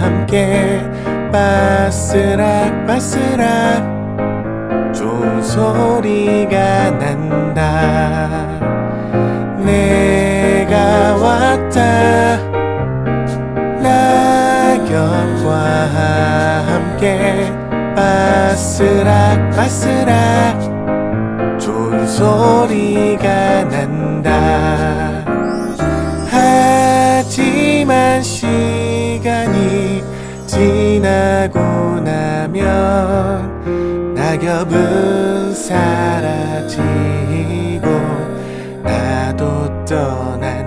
함께. 바스락 바스락. 좋은 소리가 난다. 내가 왔다. 낙엽과 함께. 바스락 바스락. 좋은 소리가 난다 나면 낙엽은 사라지고 나도 떠난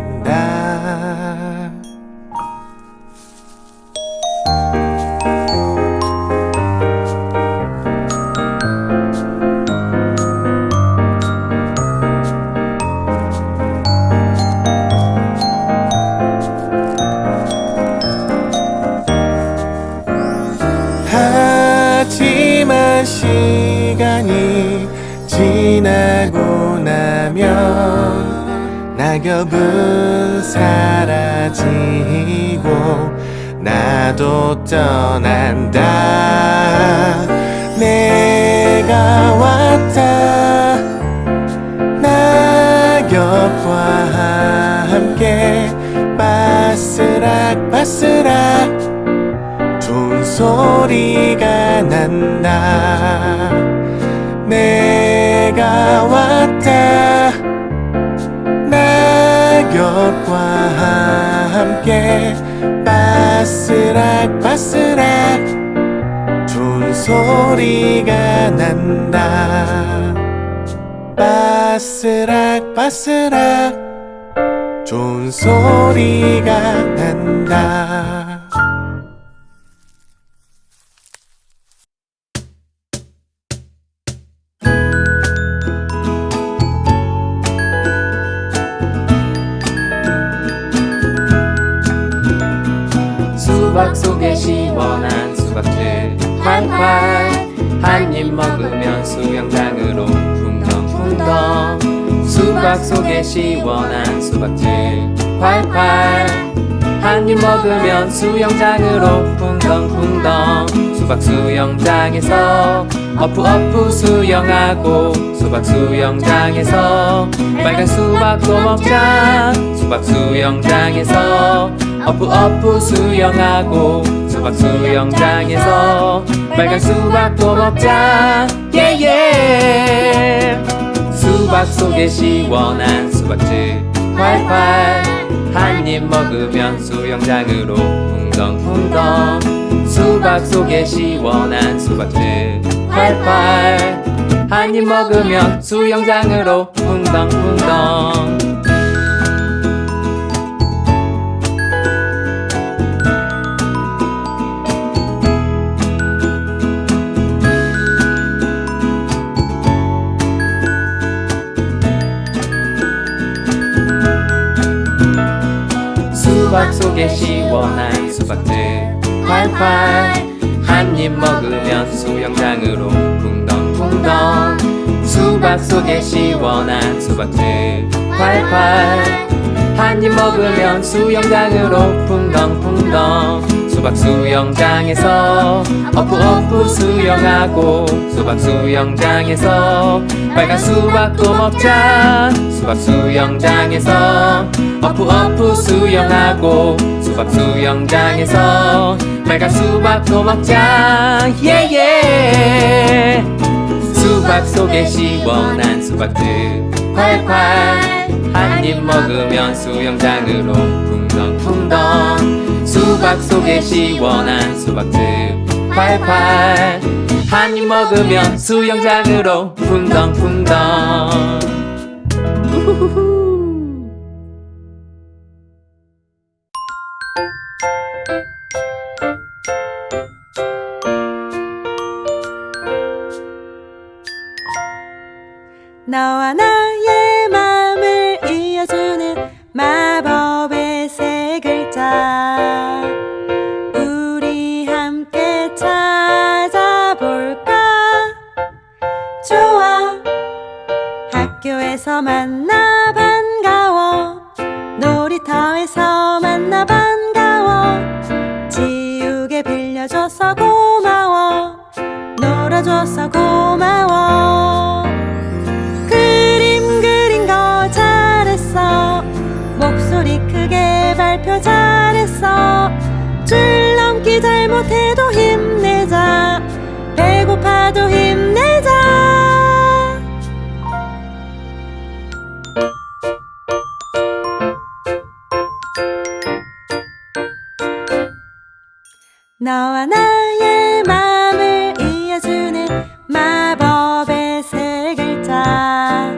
낙엽은 사라지고 나도 떠난다. 내가 왔다. 낙엽과 함께 바스락 바스락. 좋은 소리가 난다. 내가 왔다 낙엽과 함께 바스락 바스락 좋은 소리가 난다. 바스락 바스락 좋은 소리가 난다 한입 먹으면 수영장으로 풍덩풍덩. 수박 속에 시원한 수박즙 활활 한입 먹으면 수영장으로 풍덩풍덩. 수박 수영장에서 어프어프 수영하고 수박 수영장에서 빨간 수박도 먹자. 수박 수영장에서 어프어프 수영하고 수박 수영장에서 빨간 수박도 먹자. 예예 수박 속에 시원한 수박즙. 활활 한 입 먹으면 수영장으로 풍덩풍덩. 수박 속에 시원한 수박즙. 활활 한 입 먹으면 수영장으로 풍덩풍덩 수박 속에 시원한 수박즙 활활 한입 먹으면 수영장으로 풍덩풍덩. 수박 속에 시원한 수박즙 활활 한입 먹으면 수영장으로 풍덩풍덩. 수박 수영장에서 어프어프 수영하고 수박 수영장에서 빨간 수박도 먹자. 수박 수영장에서 어프 어프 수영하고 수박 수영장에서 빨간 수박도 먹자 예예 수박 속에 시원한 수박즙 활활 한입 먹으면 수영장으로 풍덩풍덩. 수박 속에 시원한 수박즙 활활 한입 먹으면 수영장으로 풍덩풍덩. 우후후후. 학교에서 만나 반가워. 놀이터에서 만나 너와 나의 마음을 이어주는 마법의 세 글자.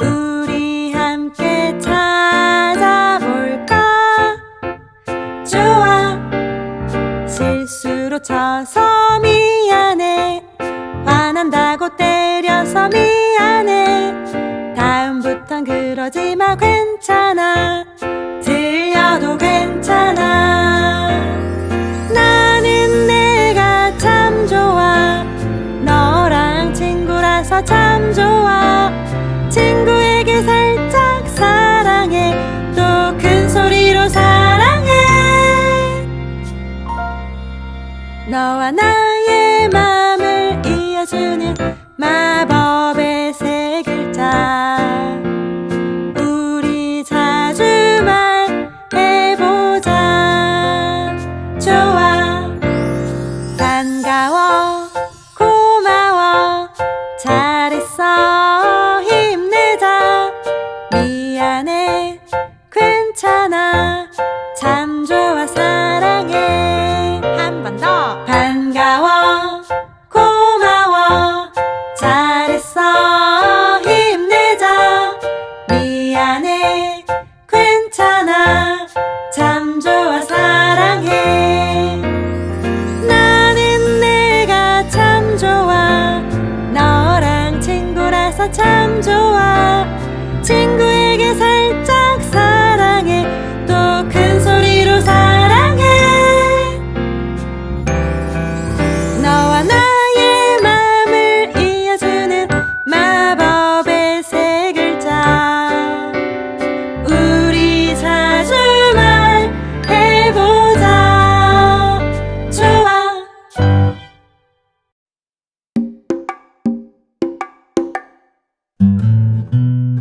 우리 함께 찾아볼까? 좋아. 실수로 쳐서 미안해 화난다고 때려서 미안해. 다음부턴 그러지 마 괜찮아 좋아. 친구에게 살짝 사랑해. 또 큰 소리로 사랑해. 너와 나 미안해. 괜찮아. 참 좋아. 사랑해. 한 번 더. 반가워. 고마워. 잘했어. 힘내자. 미안해. 괜찮아. 참 좋아. 사랑해. 나는 내가 참 좋아. 너랑 친구라서 참 좋아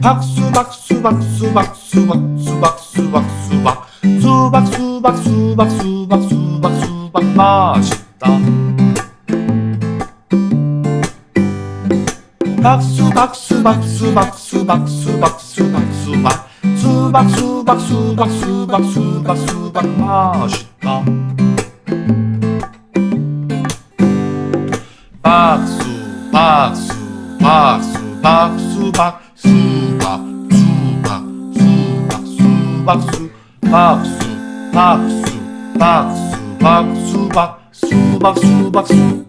박수 박수 박수 박수 박수 박수 박수 박 수박 수박 수박 수박 수박 수박 맛있다 박수 박수 박수 박수 박수 박수 박수 박 수박 수박 수박 수박 수박 수박 맛있다 박수 박수 박수 박수 박수 박 수 박 수 박 수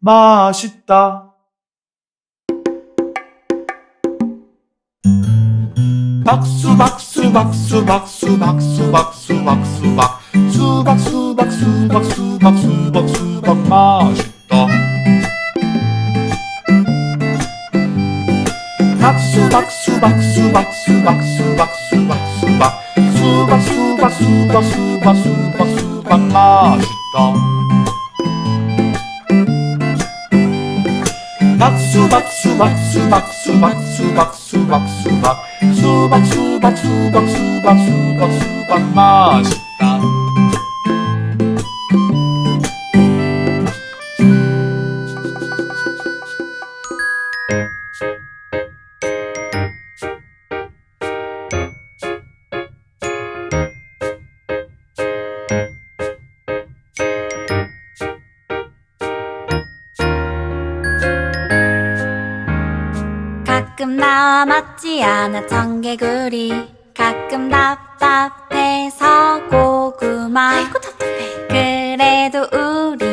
맛있다 박수 박수 박수 박수 박수 박수 박수 박 수 박 수 박 수 박 수 박 수 박 수 박 맛있다 박수 박수 박수 박수 박수 박수 박수 박 수박 수박 수박 수박 수박 수박 맛있다 박수 박 수 박 수 박 수 박 수 박 수 박 수 박 수박 수박 수박 수박 수박 수박 맛있다 가끔 나와 맞지 않아 청개구리. 가끔 답답해서 고구마. 아이고 답답해. 그래도 우리